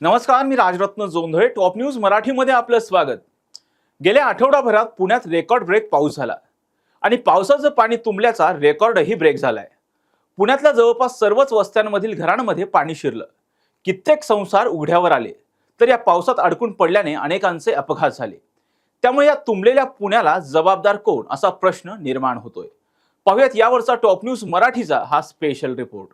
नमस्कार मी Rajratna Jondhale. Top news मराठीमध्ये आपलं स्वागत. गेल्या आठवडाभरात पुण्यात रेकॉर्ड ब्रेक पाऊस झाला. आणि पावसाचं पाणी तुंबल्याचा रेकॉर्डही ब्रेक झालाय. पुण्यातल्या जवळपास सर्वच वस्त्यांमधील घरांमध्ये पाणी शिरलं. कित्येक संसार उघड्यावर आले. तर या पावसात अडकून पडल्याने अनेकांचे अपघात झाले. त्यामुळे या तुंबलेल्या पुण्याला जबाबदार कोण असा प्रश्न निर्माण होतोय. पाहूयात यावरचा टॉप न्यूज मराठीचा हा स्पेशल रिपोर्ट.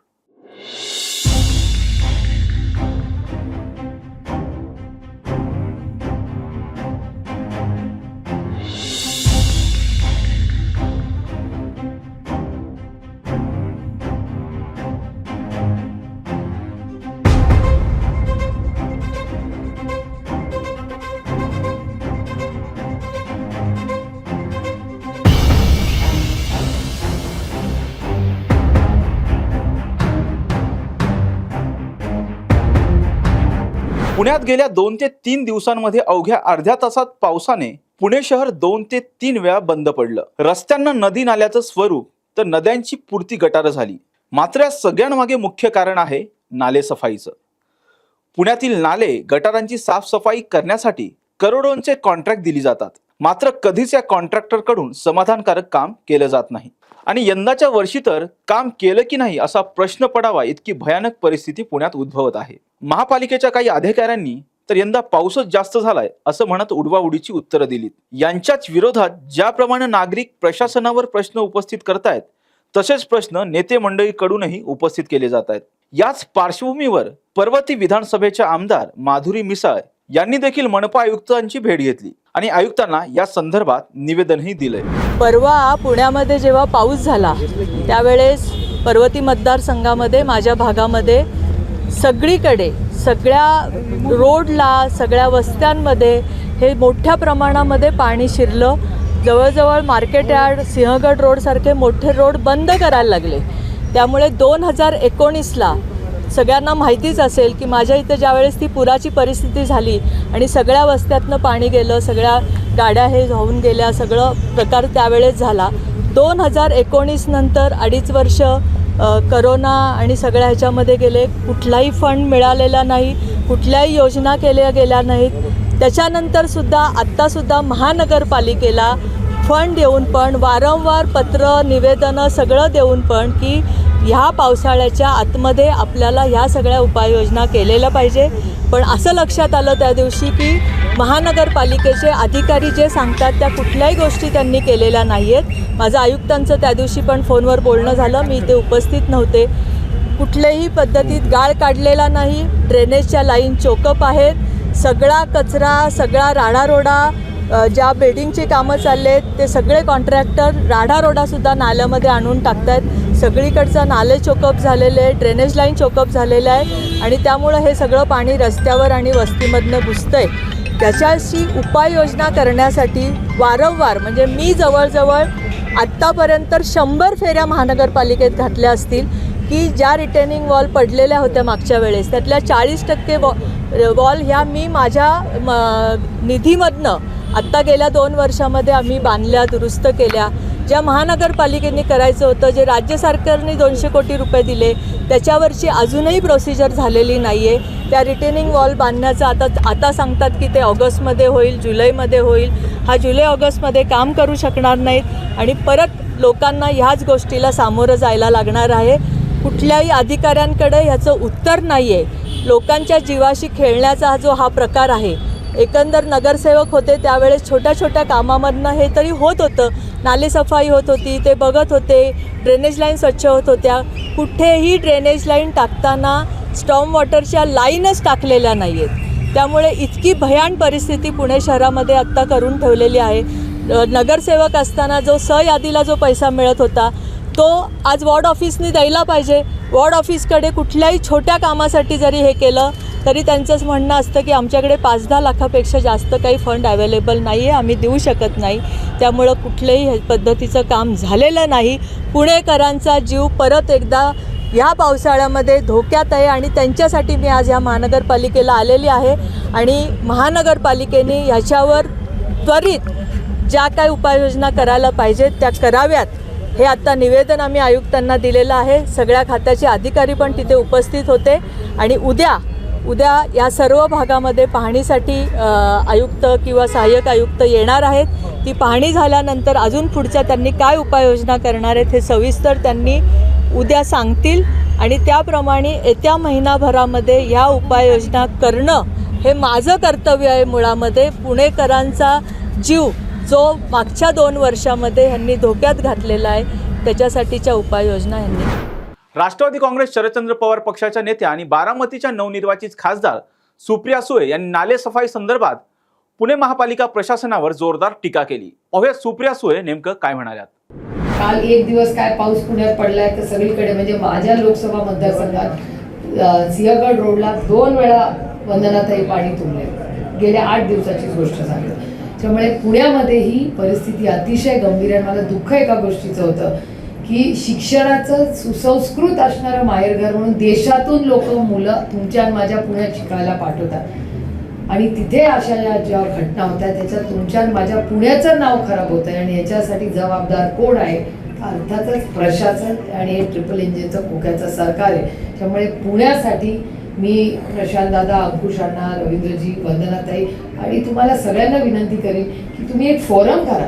पुण्यात गेल्या दोन ते तीन दिवसांमध्ये अवघ्या अर्ध्या तासात पावसाने पुणे शहर दोन ते तीन वेळा बंद पडलं. रस्त्यांना नदी नाल्याचं स्वरूप तर नद्यांची पूर्ती गटारं झाली. मात्र या सगळ्यांमागे मुख्य कारण आहे नाले सफाईचं. पुण्यातील नाले गटारांची साफसफाई करण्यासाठी करोडोंचे कॉन्ट्रॅक्ट दिली जातात. मात्र कधीच या कॉन्ट्रॅक्टरकडून समाधानकारक काम केलं जात नाही. आणि यंदाच्या वर्षी तर काम केलं की नाही असा प्रश्न पडावा इतकी भयानक परिस्थिती पुण्यात उद्भवत आहे. महापालिकेच्या काही अधिकाऱ्यांनी तर यंदा पाऊसच जास्त झालाय असं म्हणत उडवाउडीची उत्तरं दिलीत. यांच्याच विरोधात ज्याप्रमाणे नागरिक प्रशासनावर प्रश्न उपस्थित करतायत तसेच प्रश्न नेते मंडळीकडूनही उपस्थित केले जात आहेत याच पार्श्वभूमीवर पर्वती विधानसभेच्या आमदार माधुरी मिसाळ यांनी देखील मनपा आयुक्तांची भेट घेतली. आणि आयुक्तांना या संदर्भात निवेदनही दिलंय. परवा पुण्यामध्ये जेव्हा पाऊस झाला त्यावेळेस पर्वती मतदारसंघामध्ये माझ्या भागामध्ये सगळीकडे सगळ्या रोडला सगळ्या वस्त्यांमध्ये हे मोठ्या प्रमाणामध्ये पाणी शिरलं. जवळजवळ मार्केट यार्ड सिंहगड रोडसारखे मोठे रोड बंद करायला लागले. त्यामुळे दोन हजार एकोणीसला सगळ्यांना माहितीच असेल की माझ्या इथं ज्यावेळेस ती पुराची परिस्थिती झाली आणि सगळ्या वस्त्यातनं पाणी गेलं सगळ्या गाड्या हे होऊन गेल्या सगळं प्रकार त्यावेळेस झाला. दोन हजार एकोणीस नंतर अडीच वर्ष करोना आणि सगळ्या ह्याच्यामध्ये गेले. कुठलाही फंड मिळालेला नाही कुठल्याही योजना केल्या गेल्या नाहीत. त्याच्यानंतरसुद्धा आत्तासुद्धा महानगरपालिकेला फंड देऊन पण वारंवार पत्र निवेदनं सगळं देऊन पण की ह्या पावसाळ्याच्या आतमध्ये आपल्याला ह्या सगळ्या उपाययोजना केलेल्या पाहिजे. पण असं लक्षात आलं त्या दिवशी की महानगरपालिकेचे अधिकारी जे सांगतात त्या कुठल्याही गोष्टी त्यांनी केलेल्या नाही आहेत माझं आयुक्तांचं त्या दिवशी पण फोनवर बोलणं झालं. मी इथे उपस्थित नव्हते. कुठल्याही पद्धतीत गाळ काढलेला नाही. ड्रेनेजच्या लाईन चोकअप आहेत. सगळा कचरा सगळा राडारोडा ज्या बिल्डिंगची कामं चालले आहेत ते सगळे कॉन्ट्रॅक्टर राडारोडासुद्धा नाल्यामध्ये आणून टाकत आहेत सगळीकडचं नाले चोकअप झालेले आहे ड्रेनेज लाईन चोकअप झालेलं आहे आणि त्यामुळं हे सगळं पाणी रस्त्यावर आणि वस्तीमधनं घुसतं आहे त्याच्याशी उपाययोजना करण्यासाठी वारंवार म्हणजे मी जवळजवळ आत्तापर्यंत शंभर फेऱ्या महानगरपालिकेत घातल्या असतील की ज्या रिटेनिंग वॉल पडलेल्या होत्या मागच्या वेळेस. त्यातल्या चाळीस टक्के वॉ वॉल ह्या मी माझ्या म, निधीमधनं आत्ता गेल्या दोन वर्षामध्ये आम्ही बांधल्या दुरुस्त केल्या. ज्या महानगरपालिकेने करायचं होतं जे राज्य सरकारने दोनशे कोटी रुपये दिले त्याच्यावरची अजूनही प्रोसिजर झालेली नाही आहे त्या रिटेनिंग वॉल बांधण्याचं आता आता सांगतात की ते ऑगस्टमध्ये होईल जुलैमध्ये होईल. हा जुलै ऑगस्टमध्ये काम करू शकणार नाहीत आणि परत लोकांना ह्याच गोष्टीला सामोरं जायला लागणार आहे. कुठल्याही अधिकाऱ्यांकडे ह्याचं उत्तर नाही आहे लोकांच्या जीवाशी खेळण्याचा जो हा प्रकार आहे एकंदर नगरसेवक होते त्यावेळेस छोट्या छोट्या कामामधनं हे तरी होत होतं. नालेसफाई होत होती ते बघत होते ड्रेनेज लाईन स्वच्छ होत होत्या. कुठेही ड्रेनेज लाईन टाकताना स्टॉम वॉटरच्या लाईनच टाकलेल्या नाही आहेत त्यामुळे इतकी भयान परिस्थिती पुणे शहरामध्ये आत्ता करून ठेवलेली आहे. नगरसेवक असताना जो सयादीला यादीला जो पैसा मिळत होता तो आज वॉर्ड ऑफिसनी द्यायला पाहिजे. वॉर्ड ऑफिसकडे कुठल्याही छोट्या कामासाठी जरी हे केलं तरी त्यांचंच म्हणणं असतं की आमच्याकडे पाच दहा लाखापेक्षा जास्त काही फंड अवेलेबल नाही आहे आम्ही देऊ शकत नाही. त्यामुळं कुठल्याही हे पद्धतीचं काम झालेलं नाही. पुणेकरांचा जीव परत एकदा या पावसाळ्यामध्ये धोक्यात आहे आणि त्यांच्यासाठी मी आज ह्या महानगरपालिकेला आलेली आहे. आणि महानगरपालिकेने ह्याच्यावर त्वरित ज्या काय उपाययोजना करायला पाहिजेत त्या कराव्यात. हे आत्ता निवेदन आम्ही आयुक्तांना दिलेलं आहे. सगळ्या खात्याचे अधिकारी पण तिथे उपस्थित होते. आणि उद्या उद्या या सर्व भागामध्ये पाहणीसाठी आयुक्त किंवा सहाय्यक आयुक्त येणार आहेत. ती पाहणी झाल्यानंतर अजून पुढच्या त्यांनी काय उपाययोजना करणार आहेत हे सविस्तर त्यांनी उद्या सांगतील. आणि त्याप्रमाणे येत्या महिनाभरामध्ये ह्या उपाययोजना करणं हे माझं कर्तव्य आहे मुळामध्ये. पुणेकरांचा जीव जो मागच्या दोन वर्षामध्ये ह्यांनी धोक्यात घातलेला आहे त्याच्यासाठीच्या उपाययोजना ह्यांनी राष्ट्रवादी काँग्रेस शरदचंद्र पवार पक्षाच्या नेत्या आणि बारामतीच्या नवनिर्वाचित खासदार सुप्रिया सुळे यांनी नाले सफाई संदर्भात पुणे महापालिका प्रशासनावर जोरदार टीका केली. पाहूया सुप्रिया सुळे नेमकं काय म्हणाल्यात? काल एक दिवस काय पाऊस पुण्यात पडलाय तर सगळीकडे म्हणजे माझ्या लोकसभा मतदारसंघात सिंहगड रोडला दोन वेळा वंदनाताई पाणी तुंबले. गेल्या आठ दिवसाची गोष्ट झाली. त्यामुळे पुण्यामध्ये ही परिस्थिती अतिशय गंभीर आहे. आणि मला दुःख एका गोष्टीचं होतं. की शिक्षणाचं सुसंस्कृत असणारं माहेरघर म्हणून देशातून लोक मुलं तुमच्या माझ्या पुण्यात शिकायला पाठवतात. आणि तिथे अशा ज्या ज्या घटना होत्या त्याच्यात तुमच्या माझ्या पुण्याचं नाव खराब होतं आहे आणि याच्यासाठी जबाबदार कोण आहे? अर्थातच प्रशासन आणि हे ट्रिपल इंजिनचं खोक्याचं सरकार आहे. त्यामुळे पुण्यासाठी मी प्रशांत दादा अंकुश रवींद्रजी वंदनाताई आणि तुम्हाला सगळ्यांना विनंती करेन की तुम्ही एक फोरम करा.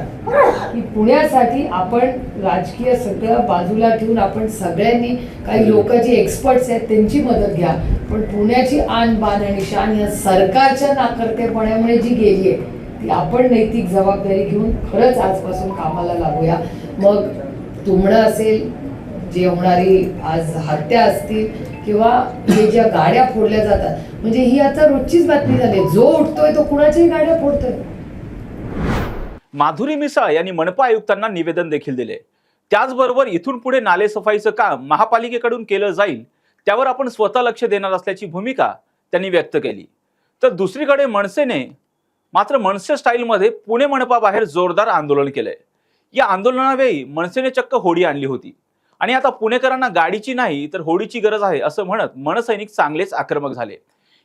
की पुण्यासाठी आपण राजकीय सगळं बाजूला ठेवून आपण सगळ्यांनी काही लोक जे एक्सपर्ट्स आहेत त्यांची मदत घ्या. पण पुण्याची आन बान आणि शान या सरकारच्या नाकर्तेपणामुळे जी गेली आहे ती आपण नैतिक जबाबदारी घेऊन खरंच आजपासून कामाला लागूया. मग तुंबणं असेल जे होणारी आज हत्या असतील किंवा हे ज्या गाड्या फोडल्या जातात म्हणजे ही आता रोजचीच बातमी झाली जो उठतोय तो कुणाच्याही गाड्या फोडतोय. माधुरी मिसाळ यांनी मनपा आयुक्तांना निवेदन देखील दिले. त्याचबरोबर इथून पुढे नालेसफाईचं काम महापालिकेकडून केलं जाईल त्यावर आपण स्वतः लक्ष देणार असल्याची भूमिका त्यांनी व्यक्त केली. तर दुसरीकडे मनसेने मात्र मनसे स्टाईलमध्ये पुणे मनपा बाहेर जोरदार आंदोलन केलंय. या आंदोलनावेळी मनसेने चक्क होडी आणली होती. आणि आता पुणेकरांना गाडीची नाही तर होडीची गरज आहे असं म्हणत मनसैनिक चांगलेच आक्रमक झाले.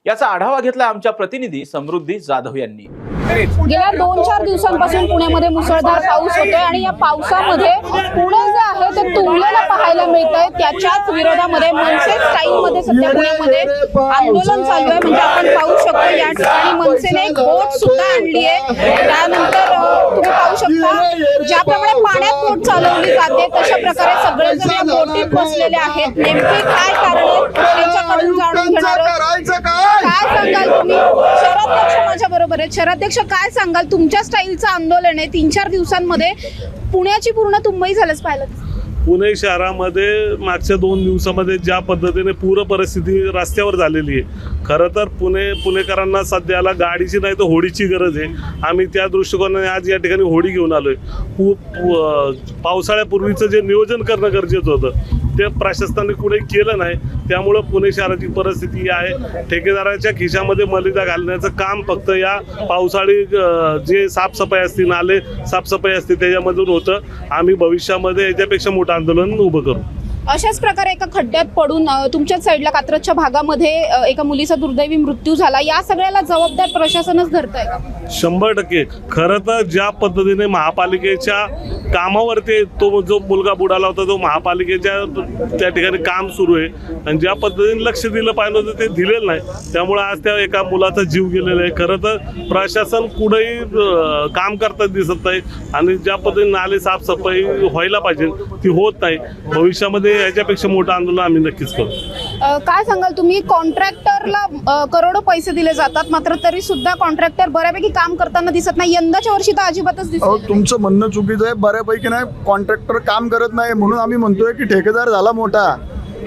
याचा आढावा घेतला आमच्या प्रतिनिधी समृद्धी जाधव यांनी. गेल्या दोन चार दिवसांपासून पुण्यामध्ये मुसळधार पाऊस होतोय आणि या पावसामध्ये पुणे जे आहे ते तुंबलेलं पाहायला मिळत आहे त्याच्याच विरोधामध्ये मनसे स्टाईल मध्ये सध्या पुण्यामध्ये आंदोलन चालू आहे. म्हणजे आपण पाहू शकतो या ठिकाणी मनसेने एक बोट सुद्धा आणली आहे. त्यानंतर तुम्ही पाहू शकता ज्याप्रमाणे पाण्यात बोट चालवली जाते तशा प्रकारे सगळेजण या बोटीत बसलेले आहेत. नेमके काय कारण आहे त्यांच्याकडून जाणून घेणार. काय सांगाल तुम्ही? शहराध्यक्ष माझ्या बरोबर आहेत. शहराध्यक्ष काय सांगाल? तुमच्या स्टाईलचं आंदोलन आहे. तीन चार दिवसांमध्ये पुण्याची पूर्ण तुंबई झालंच पाहिलं. पुणे शहरामध्ये मागच्या दोन दिवसामध्ये ज्या पद्धतीने पूर परिस्थिती रस्त्यावर झालेली आहे खरं तर पुणे पुणेकरांना सध्याला गाडीची नाही तर होडीची गरज आहे. आम्ही त्या दृष्टिकोनाने आज या ठिकाणी होडी घेऊन आलोय. आहे पावसाळ्यापूर्वीचं जे नियोजन करणं गरजेचं होतं ते प्रशासनाने कुणी केलं नाही त्यामुळं पुणे शहराची परिस्थिती आहे. ठेकेदाराच्या खिशामध्ये मलिदा घालण्याचं काम फक्त या पावसाळी जे साफसफाई असते नाले साफसफाई असते त्याच्यामधून होतं. आम्ही भविष्यामध्ये याच्यापेक्षा मोठं आंदोलन उभं करू. अशाच प्रकारे एका खड्ड्यात पडून तुमच्याच साईडला कात्रजच्या भागामध्ये एका मुलीचा दुर्दैवी मृत्यू झाला. या सगळ्याला जबाबदार प्रशासनच धरत आहे शंभर टक्के. खरं तर ज्या पद्धतीने महापालिकेच्या कामावरती तो जो मुलगा बुडाला होता तो महापालिकेच्या त्या ठिकाणी काम सुरू आहे. आणि ज्या पद्धतीने लक्ष दिलं पाहिजे होतं ते दिलेलं नाही. त्यामुळे आज त्या एका मुलाचा जीव गेलेला आहे. खरं तर प्रशासन कुठेही काम करताना दिसत नाही. आणि ज्या पद्धतीने नाले साफसफाई व्हायला पाहिजे ती होत नाही. भविष्यामध्ये याच्यापेक्षा मोठं आंदोलन आम्ही नक्कीच करू. अं, काय सांगाल तुम्ही? कॉन्ट्रॅक्टरला अं, करोडो पैसे दिले जातात मात्र तरी सुद्धा कॉन्ट्रॅक्टर बऱ्यापैकी काम करताना दिसत नाही. यंदाच्या वर्षी तर अजिबातच दिसत अहो नाही. तुमचं म्हणणं चुकीचं आहे. बऱ्यापैकी नाही कॉन्ट्रॅक्टर काम करत नाही. म्हणून आम्ही म्हणतोय की ठेकेदार झाला मोठा.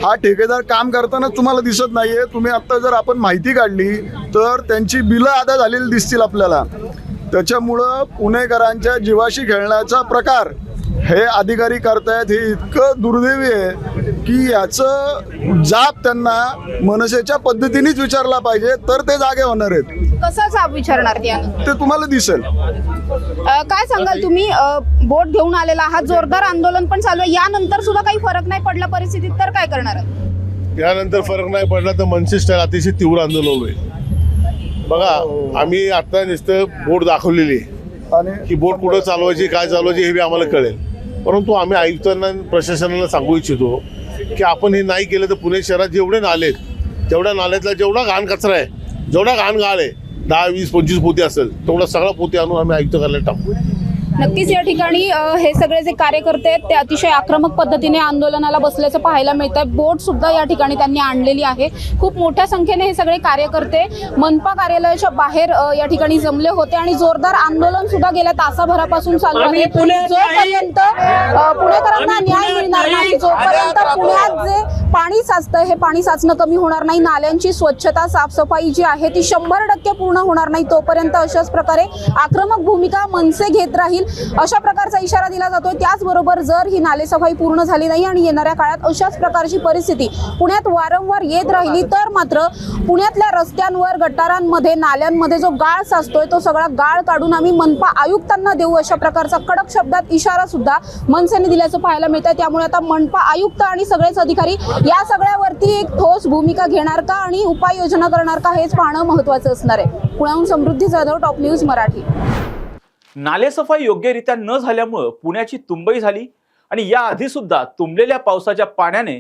हा ठेकेदार काम करताना तुम्हाला दिसत नाहीये. तुम्ही आता जर आपण माहिती काढली तर त्यांची बिलं अदा झालेली दिसतील आपल्याला. त्याच्यामुळं पुणेकरांच्या जीवाशी खेळण्याचा प्रकार. हे अधिकारी करतायत हे इतकं दुर्दैवी आहे की याचं जाब त्यांना मनसेच्या पद्धतीनेच विचारला पाहिजे तर ते जागे होणार आहेत. कसा जाब विचारणार त्यानं ते तुम्हाला दिसेल. अ, काय सांगाल तुम्ही? अ, बोट घेऊन आलेला आहात जोरदार आंदोलन पण चालू आहे. यानंतर सुद्धा काही फरक नाही पडला परिस्थितीत तर काय करणार? आहात? यानंतर फरक नाही पडला तर मनसे स्टाईल अतिशय तीव्र आंदोलन होईल. बघा आम्ही आता नुसतं बोट दाखवलेली आहे. आणि की बोट कुठं चालवायची काय चालवायची हे बी आम्हाला कळेल. परंतु आम्ही आयुक्तांना प्रशासनाला सांगू इच्छितो की आपण हे नाही केलं तर पुणे शहरात जेवढे नाले आहेत जेवढ्या नाल्यातला जेवढा घाण कचरा आहे जेवढा घाण गाळ आहे दहा वीस पंचवीस पोती असेल तेवढा सगळा पोती आणून आम्ही आयुक्त कार्यालयात टाकू. नक्कीच या ठिकाणी हे सगळे जे कार्यकर्ते आहेत ते अतिशय आक्रमक पद्धतीने आंदोलनाला बसल्याचं पाहायला मिळत आहे बोट सुद्धा या ठिकाणी त्यांनी आणलेली आहे. खूप मोठ्या संख्येने हे सगळे कार्यकर्ते मनपा कार्यालयाच्या बाहेर या ठिकाणी जमले होते आणि जोरदार आंदोलन सुद्धा गेल्या तासाभरापासून चालू आहे. जोपर्यंत पुणेकरांना न्याय मिळणार नाही जोपर्यंत पुण्यात जे पाणी साचतं हे पाणी साचणं कमी होणार नाही नाल्यांची स्वच्छता साफसफाई जी आहे ती शंभर टक्के पूर्ण होणार नाही तोपर्यंत अशाच प्रकारे आक्रमक भूमिका मनसे घेत राहील. अशा प्रकारचा इशारा दिला जातोय. त्याचबरोबर जर ही नालेसफाई पूर्ण झाली नाही आणि येणाऱ्या काळात अशाच प्रकारची परिस्थिती पुण्यात वारंवार येत राहिली तर मात्र पुण्यातल्या रस्त्यांवर गटारांमध्ये नाल्यांमध्ये जो गाळ साचतोय तो सगळा गाळ काढून आम्ही मनपा आयुक्तांना देऊ अशा प्रकारचा कडक शब्दात इशारा सुद्धा मनसेने दिल्याचं पाहायला मिळत आहे त्यामुळे आता मनपा आयुक्त आणि सगळेच अधिकारी या सगळ्यावरती एक ठोस भूमिका घेणार का आणि उपाययोजना करणार का हेच पाहणं महत्वाचं असणार आहे. पुण्याहून समृद्धी जाधव टॉप न्यूज मराठी. नालेसफाई योग्यरित्या न झाल्यामुळं पुण्याची तुंबई झाली आणि याआधी सुद्धा तुंबलेल्या पावसाच्या पाण्याने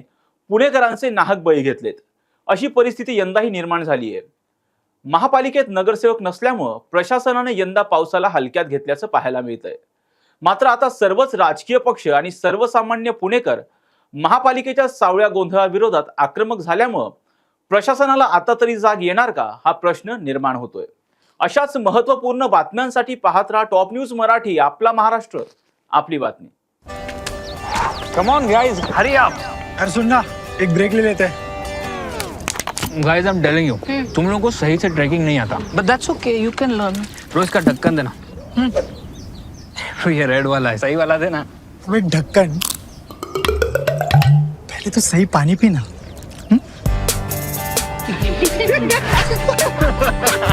पुणेकरांचे नाहक बळी घेतलेत. अशी परिस्थिती यंदाही निर्माण झाली आहे महापालिकेत नगरसेवक नसल्यामुळं प्रशासनाने यंदा पावसाला हलक्यात घेतल्याचं पाहायला मिळतंय. मात्र आता सर्वच राजकीय पक्ष आणि सर्वसामान्य पुणेकर महापालिकेच्या सावळ्या गोंधळाविरोधात आक्रमक झाल्यामुळं प्रशासनाला आता तरी जाग येणार का हा प्रश्न निर्माण होतोय. अशाच महत्त्वपूर्ण बातम्यांसाठी पाहत राहा टॉप न्यूज़ मराठी आपला महाराष्ट्र. आपली बातमी. कम ऑन गाइस हरी आप अरे सुन ना एक ब्रेक ले लेते हैं. Guys I am telling you तुम लोगों को सही से ट्रैकिंग नहीं आता. But that's okay you can learn रोज का ढक्कन देना. हम्म। ये रेड वाला है सही वाला देना. अबे ढक्कन. पहले तो सही पानी पीना.